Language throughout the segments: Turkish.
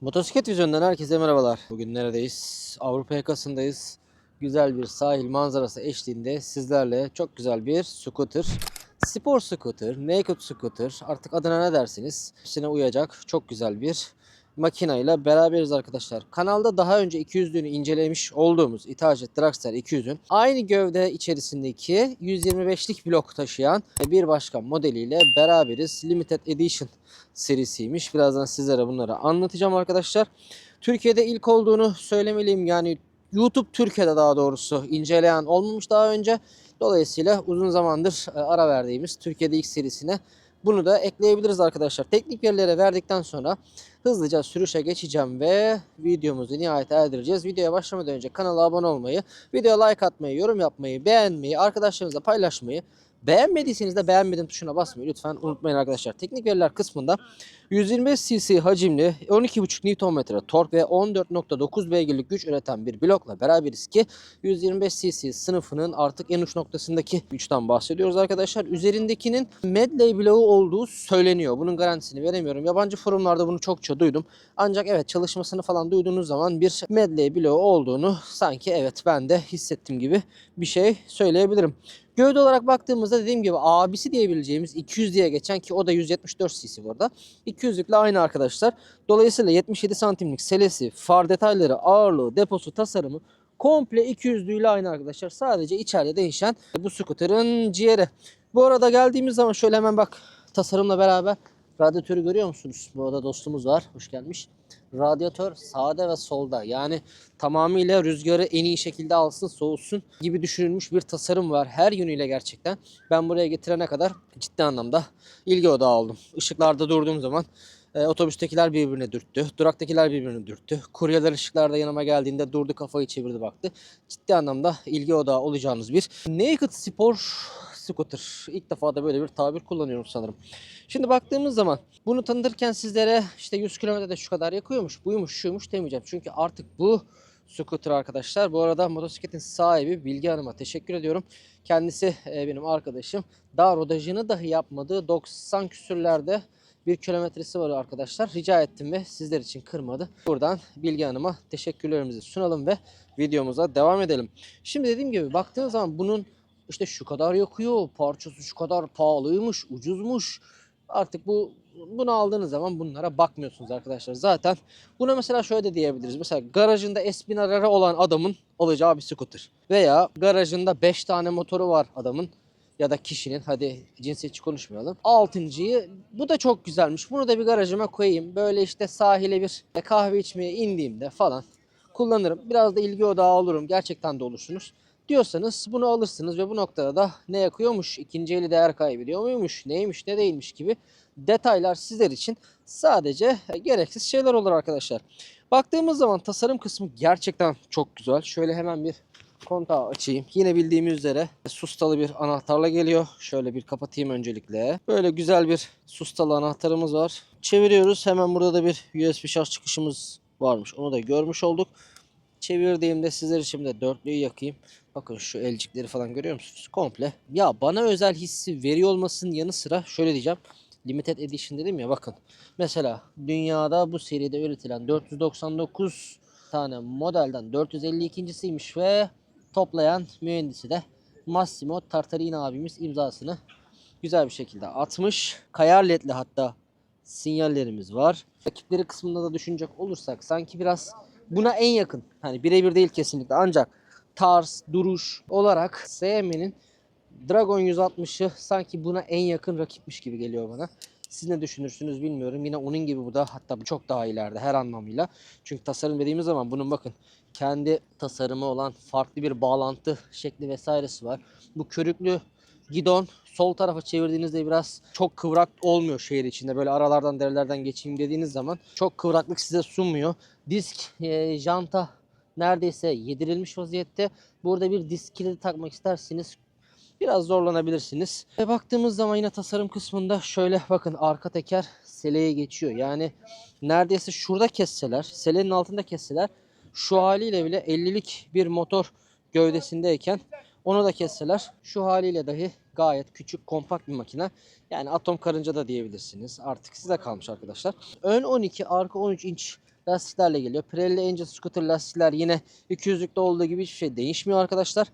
Motosiklet Vizyon'dan herkese merhabalar. Bugün neredeyiz? Avrupa yakasındayız. Güzel bir sahil manzarası eşliğinde sizlerle çok güzel bir scooter, spor scooter, naked scooter artık adına ne dersiniz? Hepsine uyacak çok güzel bir makinayla beraberiz arkadaşlar. Kanalda daha önce 200'lüğünü incelemiş olduğumuz Itachi Dragster 200'ün aynı gövde içerisindeki 125'lik blok taşıyan bir başka modeliyle beraberiz. Limited Edition serisiymiş. Birazdan sizlere bunları anlatacağım arkadaşlar. Türkiye'de ilk olduğunu söylemeliyim. Yani YouTube Türkiye'de daha doğrusu inceleyen olmamış daha önce. Dolayısıyla uzun zamandır e, ara verdiğimiz Türkiye'de ilk serisine bunu da ekleyebiliriz arkadaşlar. Teknik verilere verdikten sonra hızlıca sürüşe geçeceğim ve videomuzu nihayet erdireceğiz. Videoya başlamadan önce kanala abone olmayı, videoya like atmayı, yorum yapmayı, beğenmeyi, arkadaşlarınızla paylaşmayı, beğenmediyseniz de beğenmedim tuşuna basmayı lütfen unutmayın arkadaşlar. Teknik veriler kısmında 125 cc hacimli 12,5 Nm tork ve 14.9 beygirlik güç üreten bir blokla beraberiz ki 125 cc sınıfının artık en uç noktasındaki güçten bahsediyoruz arkadaşlar. Üzerindekinin Medley bloğu olduğu söyleniyor. Bunun garantisini veremiyorum. Yabancı forumlarda bunu çokça duydum. Ancak evet çalışmasını falan duyduğunuz zaman bir Medley bloğu olduğunu sanki evet ben de hissettim gibi bir şey söyleyebilirim. Gövde olarak baktığımızda dediğim gibi abisi diyebileceğimiz 200 diye geçen ki o da 174 cc burada. 200'lükle aynı arkadaşlar. Dolayısıyla 77 santimlik selesi, far detayları, ağırlığı, deposu, tasarımı komple 200'lüğüyle aynı arkadaşlar. Sadece içeride değişen bu scooter'ın ciğeri. Bu arada geldiğimiz zaman şöyle hemen bak tasarımla beraber radyatörü görüyor musunuz? Bu arada dostumuz var. Hoş gelmiş. Radyatör sağda ve solda. Yani tamamıyla rüzgarı en iyi şekilde alsın, soğutsun gibi düşünülmüş bir tasarım var. Her yönüyle gerçekten. Ben buraya getirene kadar ciddi anlamda ilgi odağı oldum. Işıklarda durduğum zaman e, otobüstekiler birbirine dürttü. Duraktakiler birbirini dürttü. Kuryeler ışıklarda yanıma geldiğinde durdu kafayı çevirdi baktı. Ciddi anlamda ilgi odağı olacağınız bir Naked Spor scooter. İlk defa da böyle bir tabir kullanıyorum sanırım. Şimdi baktığımız zaman bunu tanıtırken sizlere işte 100 kilometrede şu kadar yakıyormuş, buymuş, şuymuş demeyeceğim. Çünkü artık bu scooter arkadaşlar. Bu arada motosikletin sahibi Bilge Hanım'a teşekkür ediyorum. Kendisi e, benim arkadaşım. Daha rodajını dahi yapmadığı 90 küsürlerde bir kilometresi var arkadaşlar. Rica ettim ve sizler için kırmadı. Buradan Bilge Hanım'a teşekkürlerimizi sunalım ve videomuza devam edelim. Şimdi dediğim gibi baktığınız zaman bunun işte şu kadar yakıyor, parçası şu kadar pahalıymış, ucuzmuş. Artık bu bunu aldığınız zaman bunlara bakmıyorsunuz arkadaşlar. Zaten buna mesela şöyle de diyebiliriz. Mesela garajında S1000 olan adamın alacağı bir scooter. Veya garajında 5 tane motoru var adamın ya da kişinin hadi cinsiyetçi konuşmayalım. Altıncıyı bu da çok güzelmiş. Bunu da bir garajıma koyayım. Böyle işte sahile bir kahve içmeye indiğimde falan kullanırım. Biraz da ilgi odağı olurum. Gerçekten de olursunuz. Diyorsanız bunu alırsınız ve bu noktada da ne yakıyormuş, ikinci eli değer kaybediyor muymuş, neymiş, ne değilmiş gibi detaylar sizler için sadece gereksiz şeyler olur arkadaşlar. Baktığımız zaman tasarım kısmı gerçekten çok güzel. Şöyle hemen bir kontağı açayım. Yine bildiğimiz üzere sustalı bir anahtarla geliyor. Şöyle bir kapatayım öncelikle. Böyle güzel bir sustalı anahtarımız var. Çeviriyoruz. Hemen burada da bir USB şarj çıkışımız varmış. Onu da görmüş olduk. Çevirdiğimde sizler için de dörtlüyü yakayım. Bakın şu elcikleri falan görüyor musunuz? Komple. Ya bana özel hissi veriyor olmasının yanı sıra şöyle diyeceğim. Limited Edition dedim ya bakın. Mesela dünyada bu seride üretilen 499 tane modelden 452.siymiş ve toplayan mühendisi de Massimo Tartarini abimiz imzasını güzel bir şekilde atmış. Kayar ledli hatta sinyallerimiz var. Rakipleri kısmında da düşünecek olursak sanki biraz buna en yakın. Hani birebir değil kesinlikle ancak tarz, duruş olarak SM'nin Dragon 160'ı sanki buna en yakın rakipmiş gibi geliyor bana. Siz ne düşünürsünüz bilmiyorum. Yine onun gibi bu da hatta bu çok daha ileride her anlamıyla. Çünkü tasarım dediğimiz zaman bunun bakın kendi tasarımı olan farklı bir bağlantı şekli vesairesi var. Bu körüklü gidon sol tarafa çevirdiğinizde biraz çok kıvrak olmuyor şehir içinde. Böyle aralardan derelerden geçeyim dediğiniz zaman çok kıvraklık size sunmuyor. Disk, e, janta neredeyse yedirilmiş vaziyette. Burada bir disk kilidi takmak isterseniz biraz zorlanabilirsiniz. Ve baktığımız zaman yine tasarım kısmında şöyle bakın arka teker seleye geçiyor. Yani neredeyse şurada kesseler, selenin altında kesseler şu haliyle bile 50'lik bir motor gövdesindeyken onu da kesseler şu haliyle dahi gayet küçük kompakt bir makine. Yani atom karınca da diyebilirsiniz. Artık size kalmış arkadaşlar. Ön 12, arka 13 inç lastiklerle geliyor. Pirelli Angel Scooter lastikler yine 200'lükte olduğu gibi hiçbir şey değişmiyor arkadaşlar.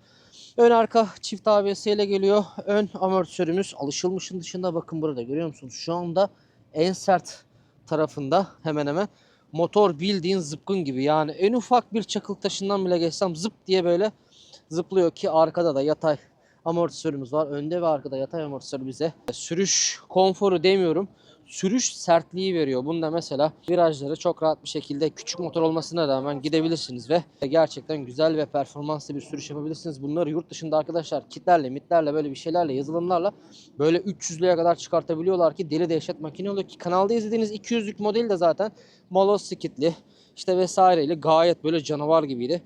Ön arka çift ABS ile geliyor. Ön amortisörümüz alışılmışın dışında bakın burada görüyor musunuz? Şu anda en sert tarafında hemen hemen motor bildiğin zıpkın gibi. Yani en ufak bir çakıl taşından bile geçsem zıp diye böyle zıplıyor ki arkada da yatay amortisörümüz var. Önde ve arkada yatay amortisör bize sürüş konforu demiyorum. Sürüş sertliği veriyor. Bunda mesela virajları çok rahat bir şekilde küçük motor olmasına rağmen gidebilirsiniz ve gerçekten güzel ve performanslı bir sürüş yapabilirsiniz. Bunları yurt dışında arkadaşlar kitlerle, mitlerle böyle bir şeylerle, yazılımlarla böyle 300'lüğe kadar çıkartabiliyorlar ki deli dehşet makine oluyor ki kanalda izlediğiniz 200'lük model de zaten motosikletli işte vesaireyle gayet böyle canavar gibiydi.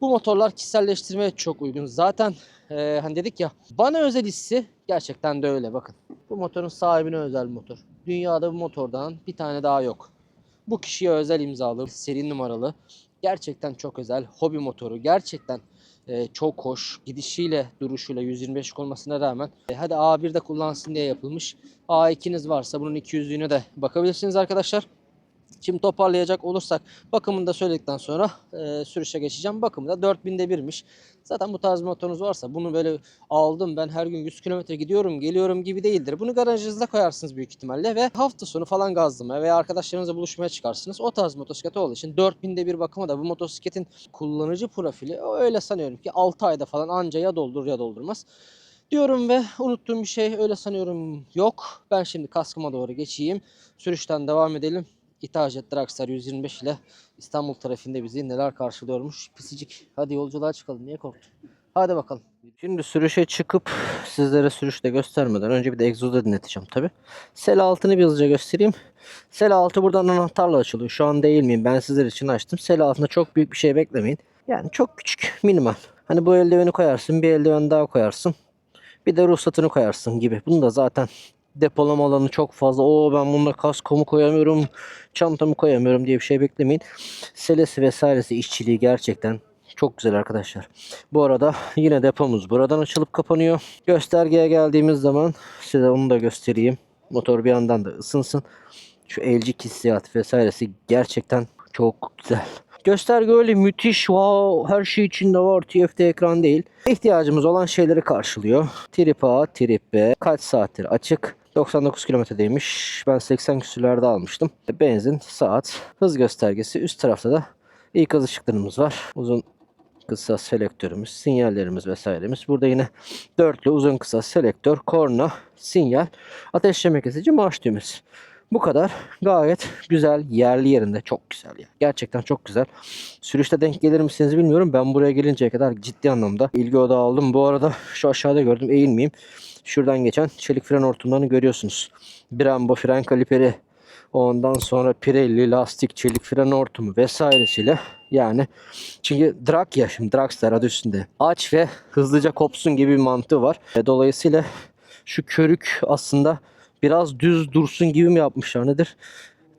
Bu motorlar kişiselleştirmeye çok uygun. Zaten e, hani dedik ya bana özel hissi gerçekten de öyle bakın. Bu motorun sahibine özel motor. Dünyada bu motordan bir tane daha yok. Bu kişiye özel imzalı, seri numaralı. Gerçekten çok özel. Hobi motoru. Gerçekten e, çok hoş. Gidişiyle, duruşuyla 125 olmasına rağmen e, hadi A1'de kullansın diye yapılmış. A2'niz varsa bunun 200'lüğüne de bakabilirsiniz arkadaşlar. Şimdi toparlayacak olursak bakımını da söyledikten sonra e, sürüşe geçeceğim. Bakımı da 4000'de birmiş. Zaten bu tarz motorunuz varsa bunu böyle aldım ben her gün 100 km gidiyorum geliyorum gibi değildir. Bunu garajınızda koyarsınız büyük ihtimalle ve hafta sonu falan gazlamaya veya arkadaşlarınızla buluşmaya çıkarsınız. O tarz motosiklet olduğu için 4000'de bir bakımı da bu motosikletin kullanıcı profili öyle sanıyorum ki 6 ayda falan anca ya doldurur ya doldurmaz. Diyorum ve unuttuğum bir şey öyle sanıyorum yok. Ben şimdi kaskıma doğru geçeyim. Sürüşten devam edelim. İtacat Dragstar 125 ile İstanbul trafiğinde bizi neler karşılıyormuş. Pisicik. Hadi yolculuğa çıkalım. Niye korktun? Hadi bakalım. Şimdi sürüşe çıkıp sizlere sürüşte göstermeden önce bir de egzozu dinleteceğim tabi. Sel altını bir hızlıca göstereyim. Sel altı buradan anahtarla açılıyor. Şu an değil miyim? Ben sizler için açtım. Sel altında çok büyük bir şey beklemeyin. Yani çok küçük, minimal. Hani bu eldiveni koyarsın, bir eldiven daha koyarsın. Bir de ruhsatını koyarsın gibi. Bunu da zaten depolama alanı çok fazla. O ben bunda kaskomu koyamıyorum, çantamı koyamıyorum diye bir şey beklemeyin. Selesi vesairesi işçiliği gerçekten çok güzel arkadaşlar. Bu arada yine depomuz buradan açılıp kapanıyor. Göstergeye geldiğimiz zaman size onu da göstereyim. Motor bir yandan da ısınsın. Şu elcik hissiyat vesairesi gerçekten çok güzel. Gösterge öyle müthiş, wow, her şey içinde var. TFT ekran değil. İhtiyacımız olan şeyleri karşılıyor. Trip A, trip B. Kaç saattir açık? 99 kilometredeymiş. Ben 80 küsürlerde almıştım. Benzin, saat, hız göstergesi. Üst tarafta da ikaz ışıklarımız var. Uzun kısa selektörümüz, sinyallerimiz vesairemiz. Burada yine dörtlü uzun kısa selektör, korna, sinyal, ateşleme kesici, marş düğmesi. Bu kadar. Gayet güzel. Yerli yerinde. Çok güzel ya. Gerçekten çok güzel. Sürüşte denk gelir misiniz bilmiyorum. Ben buraya gelinceye kadar ciddi anlamda ilgi odağı aldım. Bu arada şu aşağıda gördüm. Eğilmeyeyim. Şuradan geçen çelik fren hortumlarını görüyorsunuz. Brembo fren kaliperi. Ondan sonra Pirelli lastik, çelik fren hortumu vesairesiyle yani çünkü drag ya şimdi Dragstar adı üstünde. Aç ve hızlıca kopsun gibi bir mantığı var. E, Dolayısıyla şu körük aslında biraz düz dursun gibi mi yapmışlar nedir?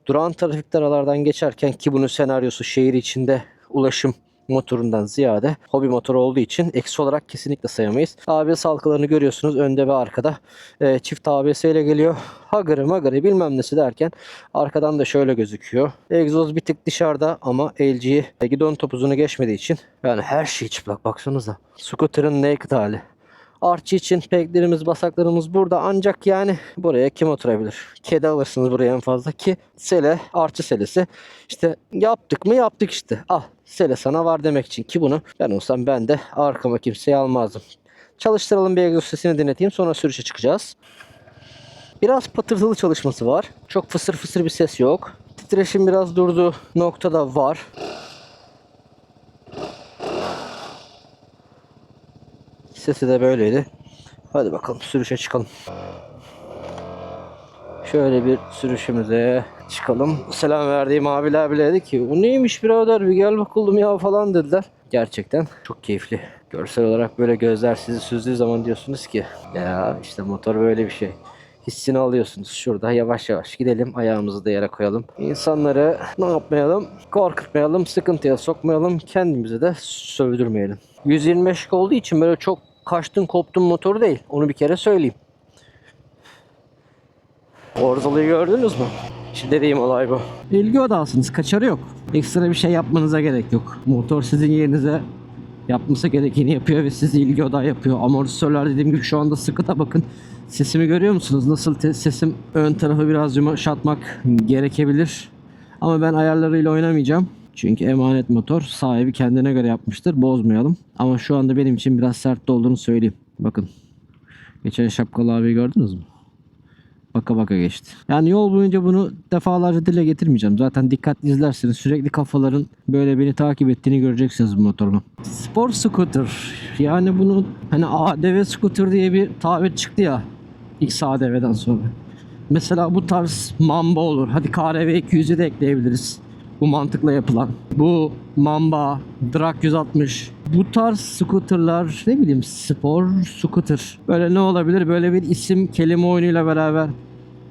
Duran trafikte aralardan geçerken ki bunun senaryosu şehir içinde ulaşım motorundan ziyade hobi motoru olduğu için eksi olarak kesinlikle sayamayız. ABS halkalarını görüyorsunuz önde ve arkada. Ee, çift ABS ile geliyor. Hagırı magırı bilmem nesi derken arkadan da şöyle gözüküyor. Egzoz bir tık dışarıda ama LG gidon topuzunu geçmediği için yani her şey çıplak baksanıza. Scooter'ın naked hali. Artçı için peklerimiz, basaklarımız burada ancak yani buraya kim oturabilir? Kedi alırsınız buraya en fazla ki sele, artçı selesi. İşte yaptık mı yaptık işte. Al sele sana var demek için ki bunu ben olsam ben de arkama kimseyi almazdım. Çalıştıralım bir egzoz sesini dinleteyim sonra sürüşe çıkacağız. Biraz patırtılı çalışması var. Çok fısır fısır bir ses yok. Titreşim biraz durduğu noktada var. Sesi de böyleydi. Hadi bakalım sürüşe çıkalım. Şöyle bir sürüşümüze çıkalım. Selam verdiğim abiler bile dedi ki bu neymiş birader bir gel bakalım ya falan dediler. Gerçekten çok keyifli. Görsel olarak böyle gözler sizi süzdüğü zaman diyorsunuz ki ya işte motor böyle bir şey. Hissini alıyorsunuz. Şurada yavaş yavaş gidelim. Ayağımızı da yere koyalım. İnsanları ne yapmayalım? Korkutmayalım. Sıkıntıya sokmayalım. Kendimizi de sövdürmeyelim. 125 olduğu için böyle çok kaçtın koptun motor değil. Onu bir kere söyleyeyim. Orzalığı gördünüz mü? Dediğim olay bu. İlgi odasınız. Kaçarı yok. Ekstra bir şey yapmanıza gerek yok. Motor sizin yerinize yapması gerekeni yapıyor ve sizi ilgi odağı yapıyor. Amortisörler dediğim gibi şu anda sıkı da bakın. Sesimi görüyor musunuz? Nasıl sesim ön tarafı biraz yumuşatmak gerekebilir. Ama ben ayarlarıyla oynamayacağım. Çünkü emanet motor sahibi kendine göre yapmıştır. Bozmayalım. Ama şu anda benim için biraz sert olduğunu söyleyeyim. Bakın. Geçen şapkalı abi gördünüz mü? Baka baka geçti. Yani yol boyunca bunu defalarca dile getirmeyeceğim. Zaten dikkatli izlerseniz sürekli kafaların böyle beni takip ettiğini göreceksiniz bu motorun. Spor scooter. Yani bunu hani ADV scooter diye bir tabir çıktı ya. X ADV'den sonra. Mesela bu tarz Mamba olur. Hadi KRV 200'ü de ekleyebiliriz. Bu mantıkla yapılan. Bu Mamba, Drag 160. Bu tarz scooterlar ne bileyim spor scooter. Böyle ne olabilir? Böyle bir isim kelime oyunuyla beraber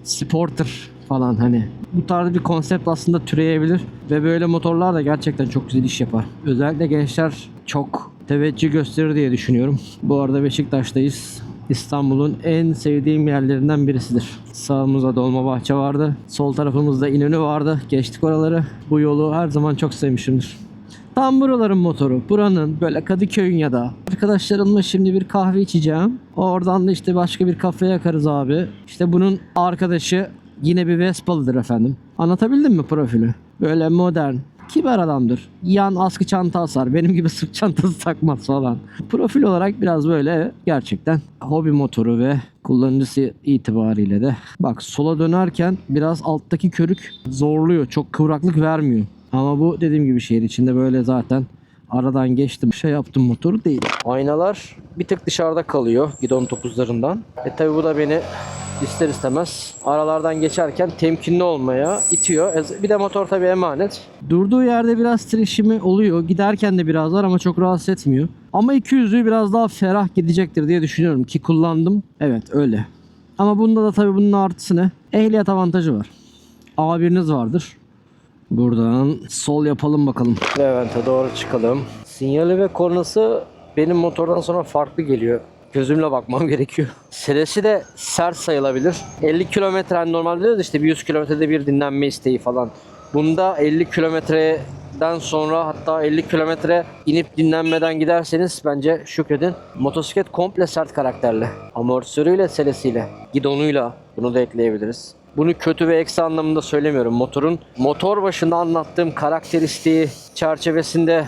Sporter falan hani. Bu tarz bir konsept aslında türeyebilir ve böyle motorlar da gerçekten çok güzel iş yapar. Özellikle gençler çok teveccüh gösterir diye düşünüyorum. Bu arada Beşiktaş'tayız. İstanbul'un en sevdiğim yerlerinden birisidir. Sağımızda Dolmabahçe vardı. Sol tarafımızda İnönü vardı. Geçtik oraları. Bu yolu her zaman çok sevmişimdir. Tam buraların motoru. Buranın böyle Kadıköy'ün ya da arkadaşlarımla şimdi bir kahve içeceğim. Oradan da işte başka bir kafeye yakarız abi. İşte bunun arkadaşı yine bir Vespalıdır efendim. Anlatabildim mi profili? Böyle modern, kibar adamdır. Yan askı çanta asar. Benim gibi sırt çantası takmaz falan. Profil olarak biraz böyle gerçekten hobi motoru ve kullanıcısı itibariyle de. Bak sola dönerken biraz alttaki körük zorluyor. Çok kıvraklık vermiyor. Ama bu dediğim gibi şehir içinde böyle zaten aradan geçtim. Şey yaptım motoru değil. Aynalar bir tık dışarıda kalıyor gidon topuzlarından. E tabi bu da beni ister istemez aralardan geçerken temkinli olmaya itiyor. E, Bir de motor tabi emanet. Durduğu yerde biraz titreşimi oluyor. Giderken de biraz var ama çok rahatsız etmiyor. Ama 200'lüğü biraz daha ferah gidecektir diye düşünüyorum ki kullandım. Evet öyle. Ama bunda da tabi bunun artısı ne? Ehliyet avantajı var. A1'iniz vardır. Buradan sol yapalım bakalım. Levent'e doğru çıkalım. Sinyali ve kornası benim motordan sonra farklı geliyor. Gözümle bakmam gerekiyor. Selesi de sert sayılabilir. 50 kilometre hani normalde diyoruz işte bir 100 kilometrede bir dinlenme isteği falan. Bunda 50 kilometreden sonra hatta 50 kilometre inip dinlenmeden giderseniz bence şükredin. Motosiklet komple sert karakterli. Amortisörüyle, selesiyle, gidonuyla bunu da ekleyebiliriz. Bunu kötü ve eksi anlamında söylemiyorum. Motorun motor başında anlattığım karakteristiği çerçevesinde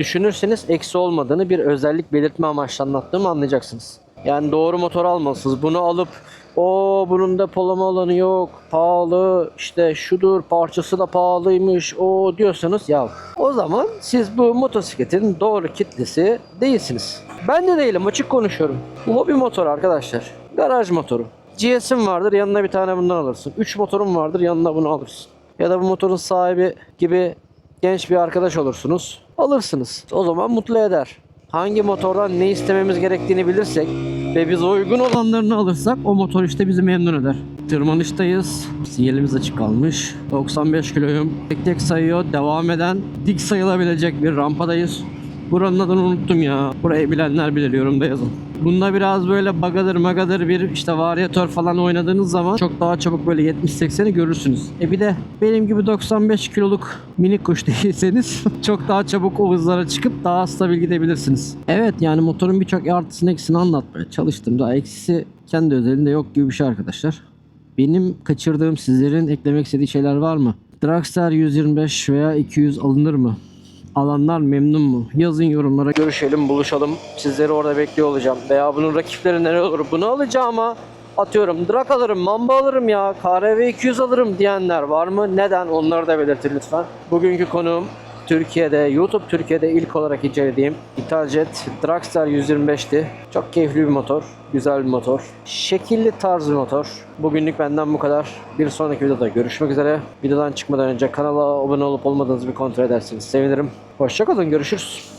düşünürseniz eksi olmadığını bir özellik belirtme amaçlı anlattığımı anlayacaksınız. Yani doğru motor almalısınız. Bunu alıp o bunun depolama alanı yok, pahalı, işte şudur, parçası da pahalıymış, o diyorsanız ya o zaman siz bu motosikletin doğru kitlesi değilsiniz. Ben de değilim, açık konuşuyorum. Bu hobi motor arkadaşlar. Garaj motoru. GS'in vardır, yanına bir tane bundan alırsın. 3 motorun vardır, yanına bunu alırsın. Ya da bu motorun sahibi gibi genç bir arkadaş olursunuz. Alırsınız. O zaman mutlu eder. Hangi motordan ne istememiz gerektiğini bilirsek ve biz uygun olanlarını alırsak o motor işte bizi memnun eder. Tırmanıştayız. Sinyalimiz açık kalmış. 95 kiloyum. Tek tek sayıyor. Devam eden dik sayılabilecek bir rampadayız. Buranın adını unuttum ya. Burayı bilenler bilir yorumda yazın. Bunda biraz böyle bagadır magadır bir işte varyatör falan oynadığınız zaman çok daha çabuk böyle 70-80'i görürsünüz. E bir de benim gibi 95 kiloluk minik kuş değilseniz çok daha çabuk o hızlara çıkıp daha stabil gidebilirsiniz. Evet yani motorun birçok artısını eksisini anlatmaya çalıştım. Daha eksisi kendi özelinde yok gibi bir şey arkadaşlar. Benim kaçırdığım sizlerin eklemek istediği şeyler var mı? Dragstar 125 veya 200 alınır mı? Alanlar memnun mu? Yazın yorumlara görüşelim, buluşalım. Sizleri orada bekliyor olacağım. Veya bunun rakipleri ne olur? Bunu alacağım ama atıyorum Drak alırım, Mamba alırım ya, KRV 200 alırım diyenler var mı? Neden? Onları da belirtin lütfen. Bugünkü konuğum Türkiye'de, YouTube Türkiye'de ilk olarak incelediğim Italjet Dragstar 125'ti. Çok keyifli bir motor, güzel bir motor. Şekilli tarz bir motor. Bugünlük benden bu kadar. Bir sonraki videoda görüşmek üzere. Videodan çıkmadan önce kanala abone olup olmadığınızı bir kontrol ederseniz sevinirim. Hoşçakalın, görüşürüz.